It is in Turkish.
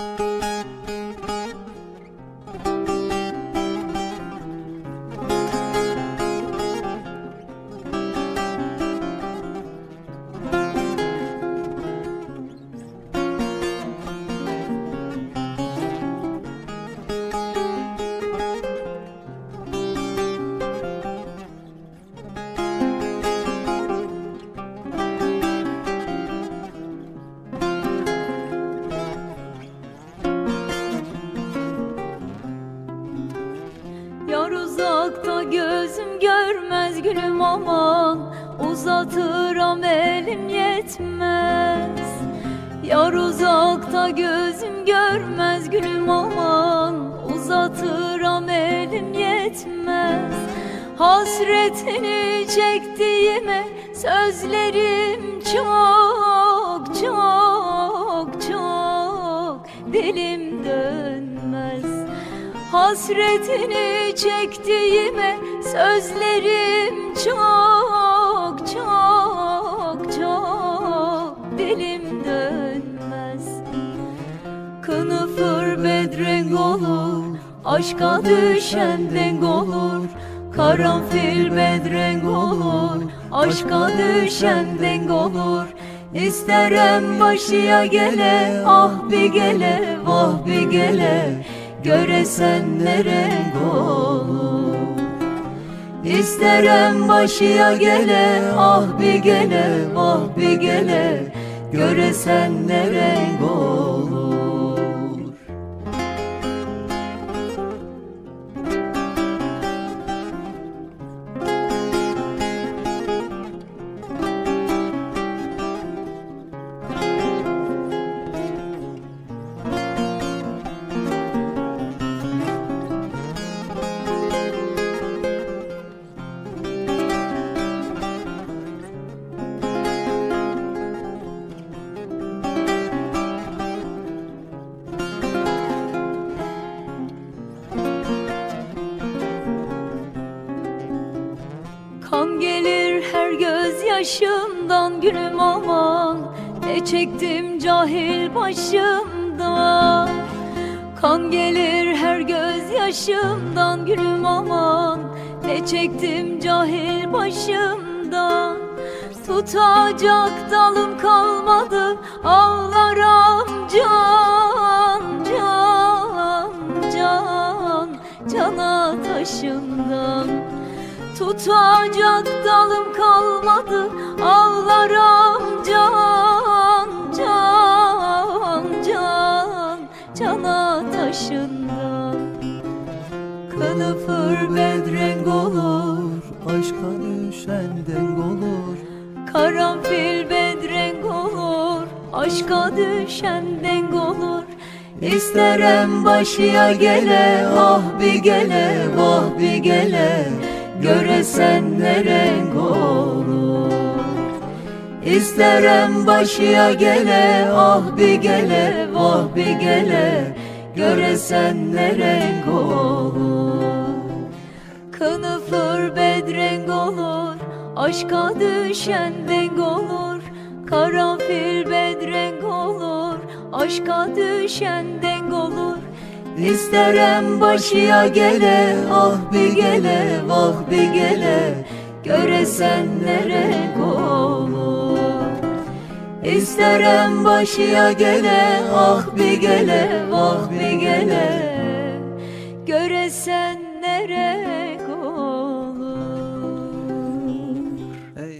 Yar uzakta gözüm görmez gülüm aman Uzatır elim yetmez. Yar uzakta gözüm görmez gülüm aman Uzatır elim yetmez. Hasretini çektiğime sözlerim çok çok Hasretini çektiğime sözlerim çok çok çok. Dilim dönmez. Kınıfır bedrenk olur aşka düşen denk olur. Karanfil bedrenk olur aşka düşen denk olur. İsterem başıya gele ah bir gele vah bir gele Göresen ne renk olur? İsterem başıya gele ah bir gele vah bir gele. Göresen ne renk olur yaşımdan gülüm aman Ne çektim cahil başımdan. Kan gelir her göz yaşımdan gülüm aman Ne çektim cahil başımdan. Tutacak dalım kalmadı ağlarım Tutacak dalım kalmadı. Ağlarım can can can Cana taşından Kılıfır bedrenk olur Aşka düşen denk olur. Karanfil bedrenk olur Aşka düşen denk olur. İsterem başıya gele Ah bir gele vah bir gele Göresen ne renk olur? İsterem başıya gele Ah bir gele vah bir gele. Göresen ne renk olur? Kınıfır bedrenk olur Aşka düşen denk olur. Karanfil bedrenk olur Aşka düşen denk olur İsterem başıya gele Ah bir gele vah bir gele. Göresen ne renk olur İsterem başıya gele Ah bir gele vah bir gele